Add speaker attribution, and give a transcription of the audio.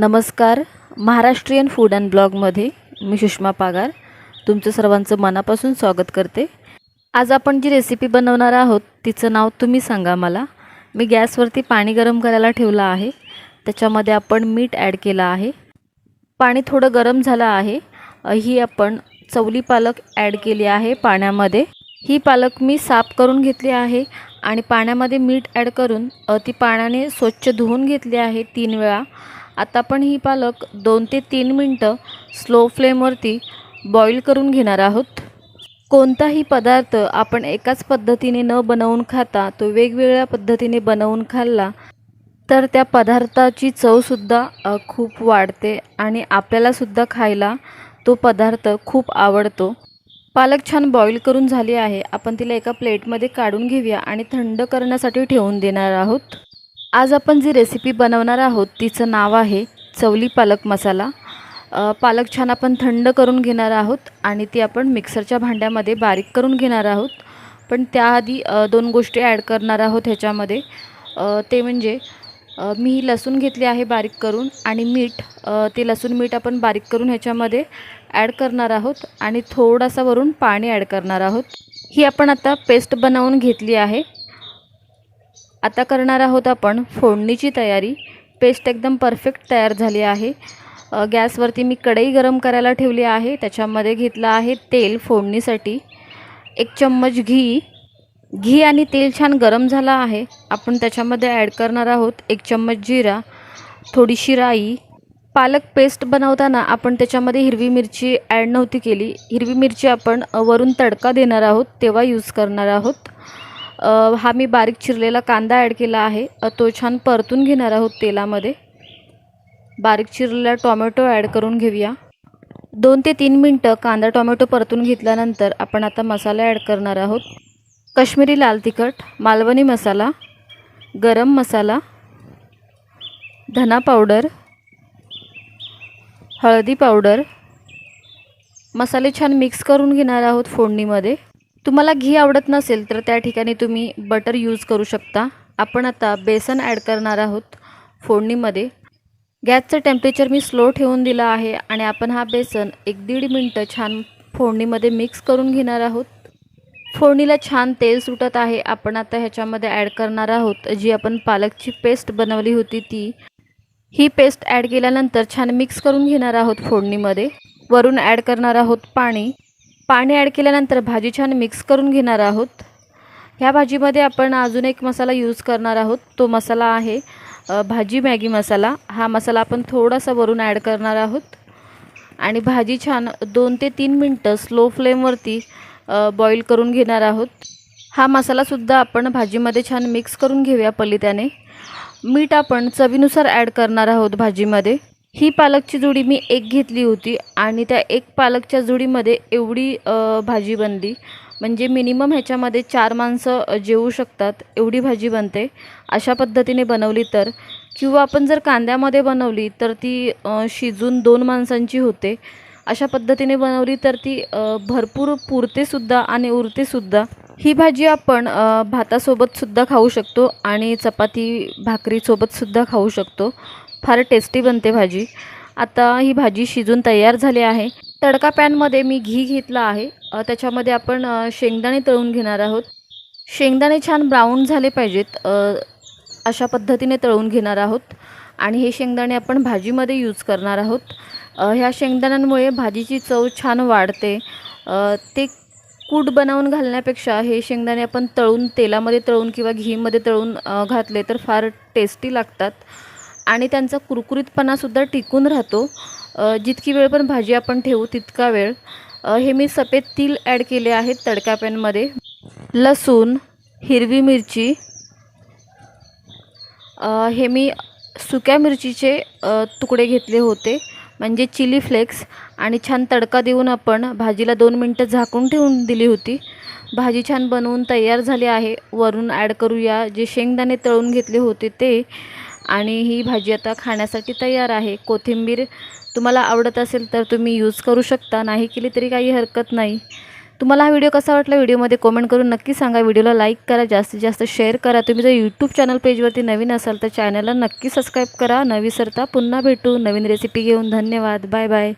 Speaker 1: नमस्कार. Maharashtrian food and ब्लॉगमध्ये मी सुषमा पागार. तुमचं सर्वांचं मनापासून स्वागत करते. आज आपण जी रेसिपी बनवणार आहोत तिचं नाव तुम्ही सांगा मला. मी गॅसवरती पाणी गरम करायला ठेवलं आहे. त्याच्यामध्ये आपण मीठ ॲड केलं आहे. पाणी थोडं गरम झालं आहे. ही आपण चवली पालक ॲड केली आहे पाण्यामध्ये. ही पालक मी साफ करून घेतली आहे आणि पाण्यामध्ये मीठ ॲड करून ती पाण्याने स्वच्छ धुवून घेतली आहे तीन वेळा. आता आपण ही पालक दोन ते तीन मिनटं स्लो फ्लेमवरती बॉईल करून घेणार आहोत. कोणताही पदार्थ आपण एकाच पद्धतीने न बनवून खाता तो वेगवेगळ्या पद्धतीने बनवून खाल्ला तर त्या पदार्थाची चवसुद्धा खूप वाढते आणि आपल्यालासुद्धा खायला तो पदार्थ खूप आवडतो. पालक छान बॉईल करून झाली आहे. आपण तिला एका प्लेटमध्ये काढून घेऊया आणि थंड करण्यासाठी ठेवून देणार आहोत. आज आपण जी रेसिपी बनवणार आहोत तिचं नाव आहे चवली पालक मसाला. पालक छान आपण थंड करून घेणार आहोत आणि ती आपण मिक्सरच्या भांड्यामध्ये बारीक करून घेणार आहोत. पण त्याआधी दोन गोष्टी ॲड करणार आहोत ह्याच्यामध्ये. ते म्हणजे मी ही लसूण घेतली आहे बारीक करून आणि मीठ ते लसूण मीठ आपण बारीक करून ह्याच्यामध्ये ॲड करणार आहोत आणि थोडासा वरून पाणी ॲड करणार आहोत. ही आपण आता पेस्ट बनवून घेतली आहे. आता करणार आहोत आपण फोडणीची तयारी. पेस्ट एकदम परफेक्ट तयार झाली आहे. गॅसवरती मी कढई गरम करायला ठेवली आहे. त्याच्यामध्ये घेतलं आहे तेल फोडणीसाठी. एक चम्मच घी. घी आणि तेल छान गरम झालं आहे. आपण त्याच्यामध्ये ॲड करणार आहोत एक चम्मच जिरा थोडीशी राई. पालक पेस्ट बनवताना आपण त्याच्यामध्ये हिरवी मिरची ॲड नव्हती केली. हिरवी मिरची आपण वरून तडका देणार आहोत तेव्हा यूज करणार आहोत. हा मी बारीक चिरलेला कांदा ॲड केला आहे. तो छान परतून घेणार आहोत तेलामध्ये. बारीक चिरलेला टॉमॅटो ॲड करून घेऊया. दोन ते तीन मिनटं कांदा टॉमॅटो परतून घेतल्यानंतर आपण आता मसाला ॲड करणार आहोत. कश्मीरी लाल तिखट मालवणी मसाला गरम मसाला धना पावडर हळदी पावडर. मसाले छान मिक्स करून घेणार आहोत फोडणीमध्ये. तुम्हाला घी आवडत नसेल तर त्या ठिकाणी तुम्ही बटर यूज करू शकता. आपण आता बेसन ॲड करणार आहोत फोडणीमध्ये. गॅसचं टेम्परेचर मी स्लो ठेवून दिलं आहे आणि आपण हा बेसन एक दीड मिनटं छान फोडणीमध्ये मिक्स करून घेणार आहोत. फोडणीला छान तेल सुटत आहे. आपण आता ह्याच्यामध्ये ॲड करणार आहोत जी आपण पालकची पेस्ट बनवली होती ती. ही पेस्ट ॲड केल्यानंतर छान मिक्स करून घेणार आहोत फोडणीमध्ये. वरून ॲड करणार आहोत पाणी. पाणी ॲड केल्यानंतर भाजी छान मिक्स करून घेणार आहोत. ह्या भाजीमध्ये आपण अजून एक मसाला यूज करणार आहोत. तो मसाला आहे भाजी मॅगी मसाला. हा मसाला आपण थोडासा वरून ॲड करणार आहोत. आणि भाजी छान दोन ते तीन मिनटं स्लो फ्लेमवरती बॉईल करून घेणार आहोत. हा मसालासुद्धा आपण भाजीमध्ये छान मिक्स करून घेऊया पलित्याने मीठ आपण चवीनुसार ॲड करणार आहोत भाजीमध्ये. ही पालकची जुडी मी एक घेतली होती आणि त्या एक पालकच्या जुडीमध्ये एवढी भाजी बनली. म्हणजे मिनिमम ह्याच्यामध्ये चार माणसं जेवू शकतात एवढी भाजी बनते. अशा पद्धतीने बनवली तर. किंवा आपण जर कांद्यामध्ये बनवली तर ती शिजून दोन माणसांची होते. अशा पद्धतीने बनवली तर ती भरपूर पुरतेसुद्धा आणि उरतेसुद्धा. ही भाजी आपण भातासोबतसुद्धा खाऊ शकतो आणि चपाती भाकरीसोबतसुद्धा खाऊ शकतो. फार टेस्टी बनते भाजी. आता ही भाजी शिजून तयार झाली आहे. तडका पॅनमध्ये मी घी घेतला आहे. त्याच्यामध्ये आपण शेंगदाणे तळून घेणार आहोत. शेंगदाणे छान ब्राऊन झाले पाहिजेत. अशा पद्धतीने तळून घेणार आहोत. आणि हे शेंगदाणे आपण भाजीमध्ये यूज करणार आहोत. ह्या शेंगदाण्यांमुळे भाजीची चव छान वाढते. ते कूट बनवून घालण्यापेक्षा हे शेंगदाणे आपण तळून तेलामध्ये तळून किंवा घीमध्ये तळून घातले तर फार टेस्टी लागतात. आणि त्यांचा कुरकुरीतपणासुद्धा टिकून राहतो. जितकी वेळ पण भाजी आपण ठेवू तितका वेळ. हे मी सफेद तील ॲड केले आहेत तडका पॅनमध्ये. लसूण हिरवी मिरची. हे मी सुक्या मिरचीचे तुकडे घेतले होते. म्हणजे चिली फ्लेक्स. आणि छान तडका देऊन आपण भाजीला दोन मिनटं झाकून ठेवून दिली होती. भाजी छान बनवून तयार झाली आहे. वरून ॲड करूया. जे शेंगदाणे तळून घेतले होते ते. आणि ही भाजी आता खाण्यासाठी तयार आहे. कोथिंबीर तुम्हाला आवडत असेल तर तुम्ही यूज करू शकता. नाही केली तरी काही हरकत नाही. तुम्हाला हा व्हिडिओ कसा वाटला व्हिडिओमध्ये कमेंट करून नक्की सांगा. व्हिडिओला लाईक करा. जास्तीत जास्त शेअर करा. तुम्ही जर यूट्यूब चॅनल पेजवरती नवीन असाल तर चॅनलला नक्की सबस्क्राईब करा. नवी सरता पुन्हा भेटू. नवीन रेसिपी घेऊन धन्यवाद. Bye bye